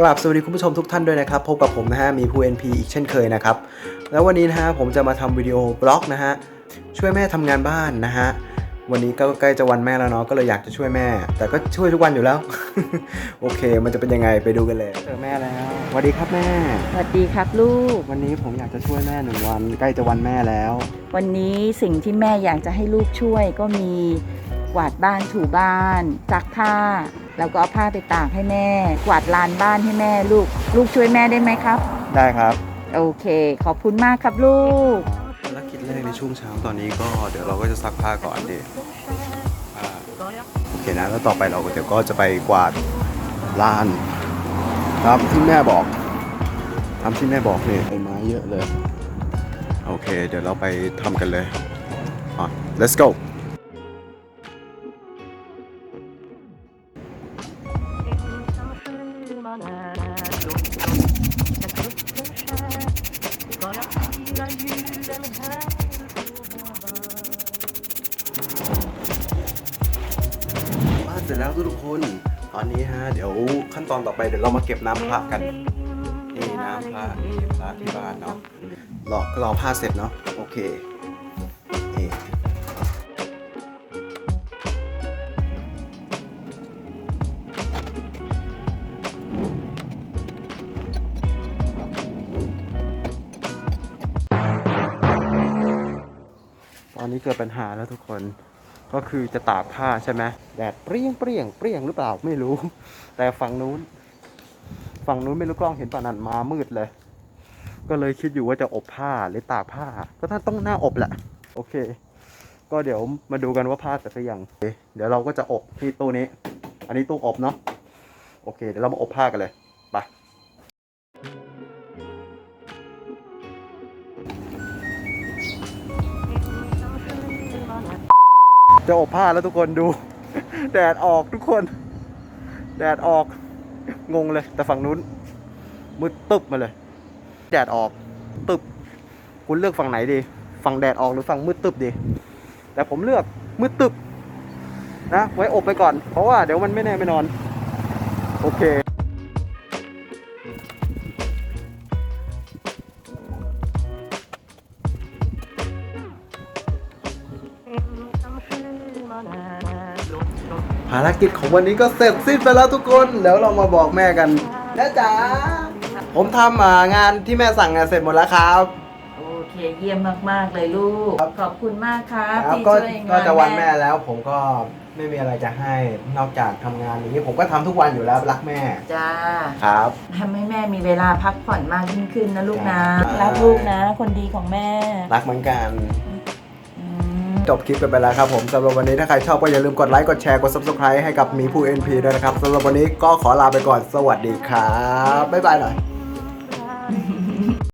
กราบสวัสดีคุณผู้ชมทุกท่านด้วยนะครับ พบกับผมนะฮะ มีภู NP อีกเช่นเคยนะครับ แล้ววันนี้นะฮะผมจะมาทำวิดีโอบล็อกนะฮะ ช่วยแม่ทำงานบ้านนะฮะ วันนี้ก็ใกล้จะวันแม่แล้วเนาะ ก็เลยอยากจะช่วยแม่ แต่ก็ช่วยทุกวันอยู่แล้ว โอเค มันจะเป็นยังไงไปดูกันเลย เจอแม่แล้วสวัสดีครับแม่ สวัสดีครับลูก วันนี้ผมอยากจะช่วยแม่หนึ่งวัน ใกล้จะวันแม่แล้ว วันนี้สิ่งที่แม่อยากจะให้ลูกช่วยก็มีกวาดบ้านถูบ้านซักผ้า แล้วก็เอาผ้าไปตากให้แม่ กวาดลานบ้านให้แม่ลูก ลูกช่วยแม่ได้ไหมครับ ได้ครับ โอเค ขอบคุณมากครับลูกภารกิจแรกในช่วงเช้าตอนนี้ก็เดี๋ยวเราก็จะซักผ้าก่อนดิอ่าโอเคนะแล้วต่อไปเราก็เดี๋ยวก็จะไปกวาดลานตามที่แม่บอกตามที่แม่บอกนี่ไอ้ไม้เยอะเลย โอเค เดี๋ยวเราไปทำกันเลยอะ let's go บ้านเสร็จแล้วทุกคน ตอนนี้ฮะ เดี๋ยวขั้นตอนต่อไปเดี๋ยวเรามาเก็บน้ำพระกัน นี่น้ำพระนี่พระที่บ้านเนาะรอรอผ้าเสร็จเนาะ โอเค นี้เกิดปัญหาแล้วทุกคนก็คือจะตากผ้าใช่ไหมแดดเปรี้ยงเปรี้ยงเปรี้ยงหรือเปล่าไม่รู้ แต่ฝั่งนู้น ฝั่งนู้นไม่รู้กล้องเห็นป่ะนันมามืดเลย ก็เลยคิดอยู่ว่าจะอบผ้าหรือตากผ้า ก็ถ้าต้องหน้าอบแหละ โอเค ก็เดี๋ยวมาดูกันว่าผ้าเสร็จหรือยังโอเคเดี๋ยวเราก็จะอบที่ตู้นี้ อันนี้ตู้อบเนาะโอเค เดี๋ยวเรามาอบผ้ากันเลย จะอบผ้าแล้วทุกคนดู แดดออกทุกคน แดดออก งงเลย แต่ฝั่งนู้นมืดตึบมาเลย แดดออกตึบคุณเลือกฝั่งไหนดี ฝั่งแดดออกหรือฝั่งมืดตึบดี แต่ผมเลือกมืดตึบนะไว้อบไปก่อน เพราะว่าเดี๋ยวมันไม่แน่ไม่นอน โอเค ภารกิจของวันนี้ก็เสร็จสิ้นไปแล้วทุกคนเดี๋ยวเรามาบอกแม่กันแม่จ๋าผมทำอ่างานที่แม่สั่งอะเสร็จหมดแล้วครับ โอเคเยี่ยมมาก ๆ เลยลูก ครับ ขอบคุณมากครับครับที่ก็ช่วยงานก็จะวันแม่แล้วผมก็ไม่มีอะไรจะให้นอกจากทำงานอย่างนี้ ผมก็ทำทุกวันอยู่แล้วรักแม่จ้าครับ ทำให้แม่มีเวลาพักผ่อนมากยิ่งขึ้นนะลูกนะใช่รักลูกนะ คนดีของแม่ รักเหมือนกัน อืม จบคลิปกันไปแล้วครับผมสำหรับวันนี้ถ้าใครชอบก็อย่าลืมกดไลค์กดแชร์กด subscribe ให้กับมีผู้ NP ด้วยนะครับสำหรับวันนี้ก็ขอลาไปก่อนสวัสดีครับบ๊ายบายหน่อย